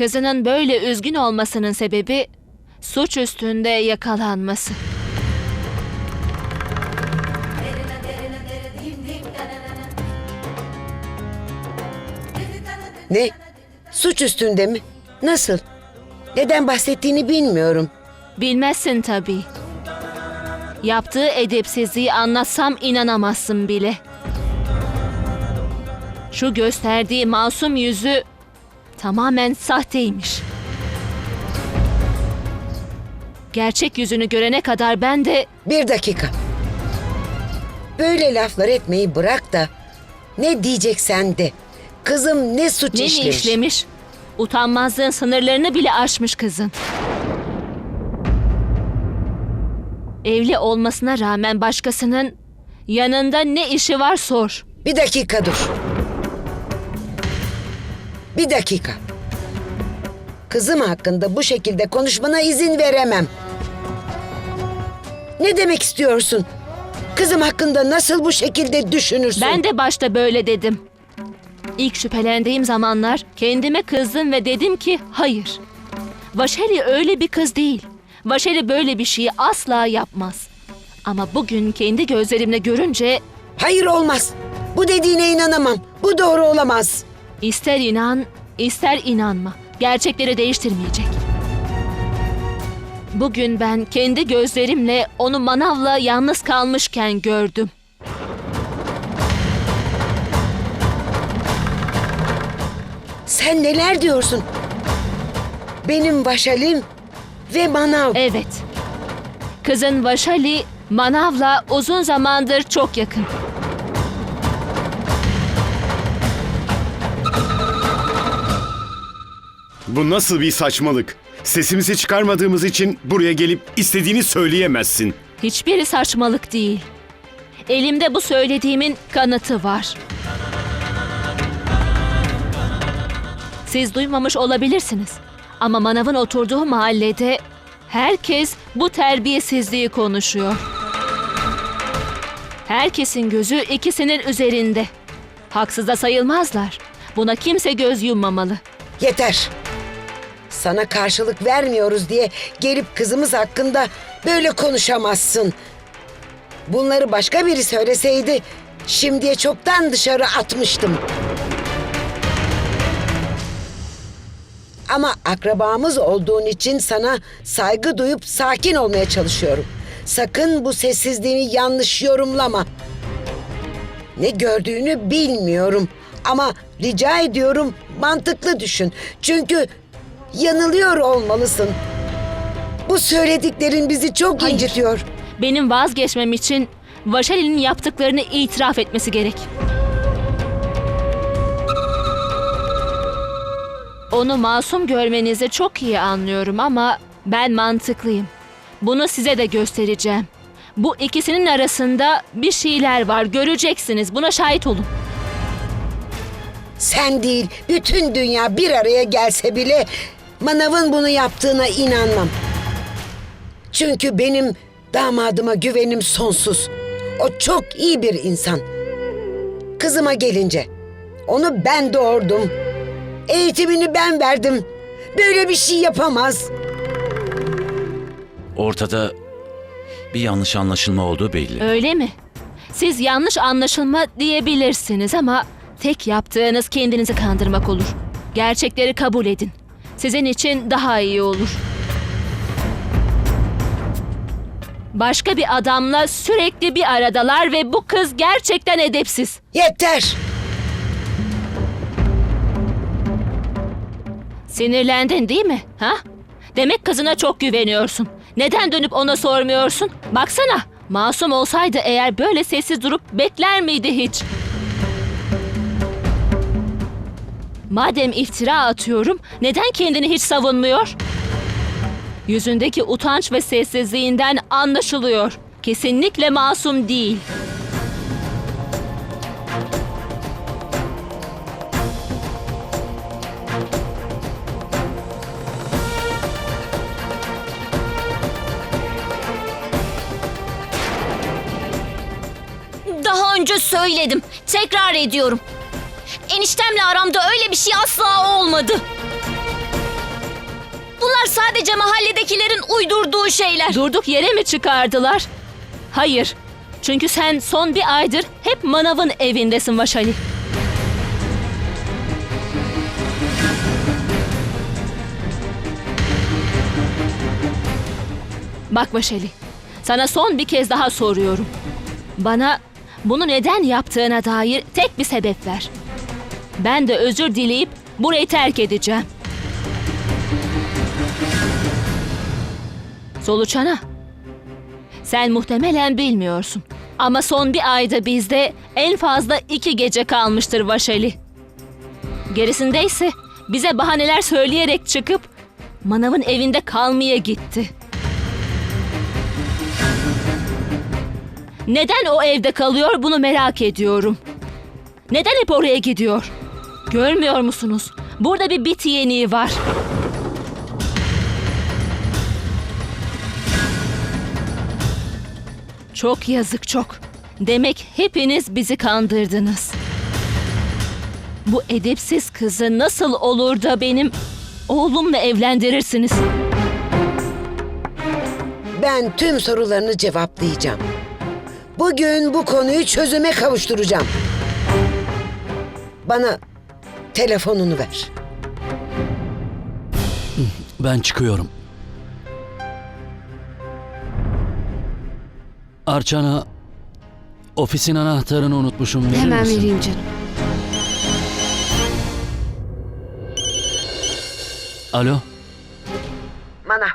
Kızının böyle üzgün olmasının sebebi suç üstünde yakalanması. Ne? Suç üstünde mi? Nasıl? Neden bahsettiğini bilmiyorum. Bilmezsin tabii. Yaptığı edepsizliği anlatsam inanamazsın bile. Şu gösterdiği masum yüzü tamamen sahteymiş. Gerçek yüzünü görene kadar ben de Bir dakika. Böyle laflar etmeyi bırak da ne diyeceksen de. Kızım ne suç ne mi işlemiş? işlemiş? Utanmazlığın sınırlarını bile aşmış kızın. Evli olmasına rağmen başkasının yanında ne işi var sor. Bir dakika dur. Bir dakika. Kızım hakkında bu şekilde konuşmana izin veremem. Ne demek istiyorsun? Kızım hakkında nasıl bu şekilde düşünürsün? Ben de başta böyle dedim. İlk şüphelendiğim zamanlar kendime kızdım ve dedim ki hayır. Vaşeli öyle bir kız değil. Vaşeli böyle bir şeyi asla yapmaz. Ama bugün kendi gözlerimle görünce Hayır olmaz. Bu dediğine inanamam. Bu doğru olamaz. İster inan, ister inanma. Gerçekleri değiştirmeyecek. Bugün ben kendi gözlerimle onu manavla yalnız kalmışken gördüm. Sen neler diyorsun? Benim Vaşalim ve Manav. Evet. Kızın Vaşali Manav'la uzun zamandır çok yakın. Bu nasıl bir saçmalık? Sesimizi çıkarmadığımız için buraya gelip istediğini söyleyemezsin. Hiçbiri saçmalık değil. Elimde bu söylediğimin kanıtı var. Siz duymamış olabilirsiniz. Ama Manav'ın oturduğu mahallede herkes bu terbiyesizliği konuşuyor. Herkesin gözü ikisinin üzerinde. Haksız da sayılmazlar. Buna kimse göz yummamalı. Yeter. Sana karşılık vermiyoruz diye gelip kızımız hakkında böyle konuşamazsın. Bunları başka biri söyleseydi şimdiye çoktan dışarı atmıştım. Ama akrabamız olduğun için sana saygı duyup sakin olmaya çalışıyorum. Sakın bu sessizliğini yanlış yorumlama. Ne gördüğünü bilmiyorum ama rica ediyorum mantıklı düşün. Çünkü yanılıyor olmalısın. Bu söylediklerin bizi çok Hayır. incitiyor. Benim vazgeçmem için Vaşali'nin yaptıklarını itiraf etmesi gerek. Onu masum görmenizi çok iyi anlıyorum ama ben mantıklıyım. Bunu size de göstereceğim. Bu ikisinin arasında bir şeyler var. Göreceksiniz. Buna şahit olun. Sen değil, bütün dünya bir araya gelse bile Manav'ın bunu yaptığına inanmam. Çünkü benim damadıma güvenim sonsuz. O çok iyi bir insan. Kızıma gelince onu ben doğurdum. Eğitimini ben verdim. Böyle bir şey yapamaz. Ortada bir yanlış anlaşılma olduğu belli. Öyle mi? Siz yanlış anlaşılma diyebilirsiniz ama tek yaptığınız kendinizi kandırmak olur. Gerçekleri kabul edin. Sizin için daha iyi olur. Başka bir adamla sürekli bir aradalar ve bu kız gerçekten edepsiz. Yeter. Sinirlendin değil mi? Ha? Demek kızına çok güveniyorsun. Neden dönüp ona sormuyorsun? Baksana. Masum olsaydı eğer böyle sessiz durup bekler miydi hiç? Madem iftira atıyorum, neden kendini hiç savunmuyor? Yüzündeki utanç ve sessizliğinden anlaşılıyor. Kesinlikle masum değil. Daha önce söyledim. Tekrar ediyorum. Eniştemle aramda öyle bir şey asla olmadı. Bunlar sadece mahalledekilerin uydurduğu şeyler. Durduk yere mi çıkardılar? Hayır. Çünkü sen son bir aydır hep manavın evindesin Vaşali. Bak Vaşali, sana son bir kez daha soruyorum. Bana bunu neden yaptığına dair tek bir sebep ver. Ben de özür dileyip burayı terk edeceğim. Soluçana. Sen muhtemelen bilmiyorsun. Ama son bir ayda bizde en fazla iki gece kalmıştır Vaşali. Gerisinde ise bize bahaneler söyleyerek çıkıp manavın evinde kalmaya gitti. Neden o evde kalıyor bunu merak ediyorum. Neden hep oraya gidiyor? Görmüyor musunuz? Burada bir bit yeniği var. Çok yazık çok. Demek hepiniz bizi kandırdınız. Bu edepsiz kızı nasıl olur da benim oğlumla evlendirirsiniz? Ben tüm sorularını cevaplayacağım. Bugün bu konuyu çözüme kavuşturacağım. Bana telefonunu ver. Ben çıkıyorum. Arçana, ofisin anahtarını unutmuşum. Verir Hemen misin? vereyim canım. Alo, Manav.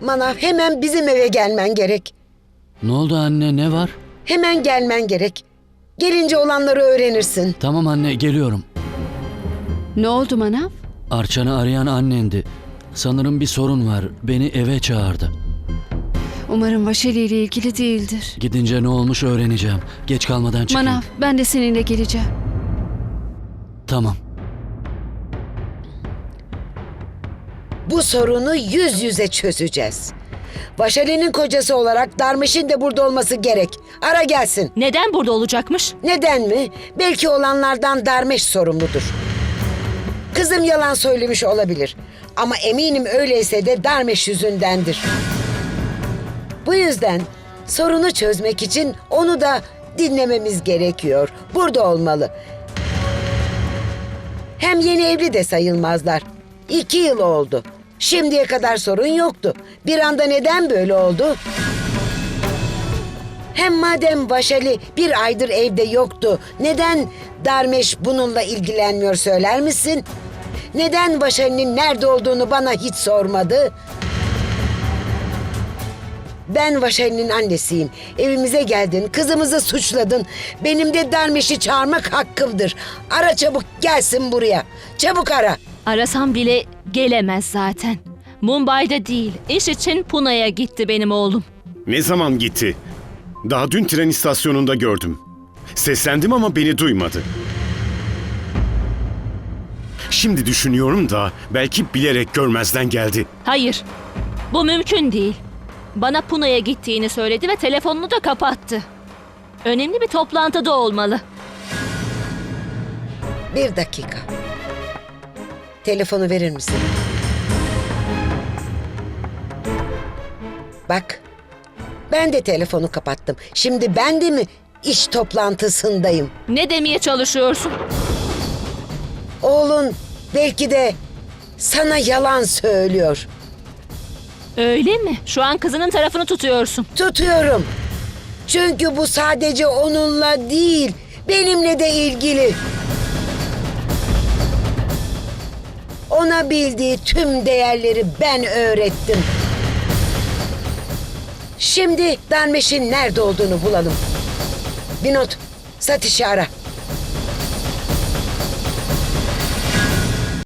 Manav hemen bizim eve gelmen gerek. ne oldu anne, ne var? Hemen gelmen gerek. Gelince olanları öğrenirsin. Tamam anne, geliyorum. Ne oldu Manav? Arçan'ı arayan annendi. Sanırım bir sorun var. Beni eve çağırdı. Umarım Vaşeli ile ilgili değildir. Gidince ne olmuş öğreneceğim. Geç kalmadan çıkayım. Manav ben de seninle geleceğim. Tamam. Bu sorunu yüz yüze çözeceğiz. Vaşali'nin kocası olarak Darmış'ın de burada olması gerek. Ara gelsin. Neden burada olacakmış? Neden mi? Belki olanlardan Darmeş sorumludur. Kızım yalan söylemiş olabilir. Ama eminim öyleyse de Darmeş yüzündendir. Bu yüzden sorunu çözmek için onu da dinlememiz gerekiyor. Burada olmalı. Hem yeni evli de sayılmazlar. İki yıl oldu. Şimdiye kadar sorun yoktu. Bir anda neden böyle oldu? Hem madem Vaşali bir aydır evde yoktu, neden Darmeş bununla ilgilenmiyor söyler misin? Neden Vaşali'nin nerede olduğunu bana hiç sormadı? Ben Vaşali'nin annesiyim. Evimize geldin, kızımızı suçladın. Benim de Darmeş'i çağırmak hakkımdır. Ara çabuk gelsin buraya. Çabuk ara. Arasam bile gelemez zaten. Mumbai'de değil, iş için Puna'ya gitti benim oğlum. Ne zaman gitti? Daha dün tren istasyonunda gördüm. Seslendim ama beni duymadı. Şimdi düşünüyorum da belki bilerek görmezden geldi. Hayır, bu mümkün değil. Bana Puna'ya gittiğini söyledi ve telefonunu da kapattı. Önemli bir toplantıda olmalı. Bir dakika. Telefonu verir misin? Bak. Ben de telefonu kapattım. Şimdi ben de mi iş toplantısındayım? Ne demeye çalışıyorsun? Oğlun belki de sana yalan söylüyor. Öyle mi? Şu an kızının tarafını tutuyorsun. Tutuyorum. Çünkü bu sadece onunla değil, benimle de ilgili. Ona bildiği tüm değerleri ben öğrettim. Şimdi Darmeş'in nerede olduğunu bulalım. Binot, Satiş'i ara.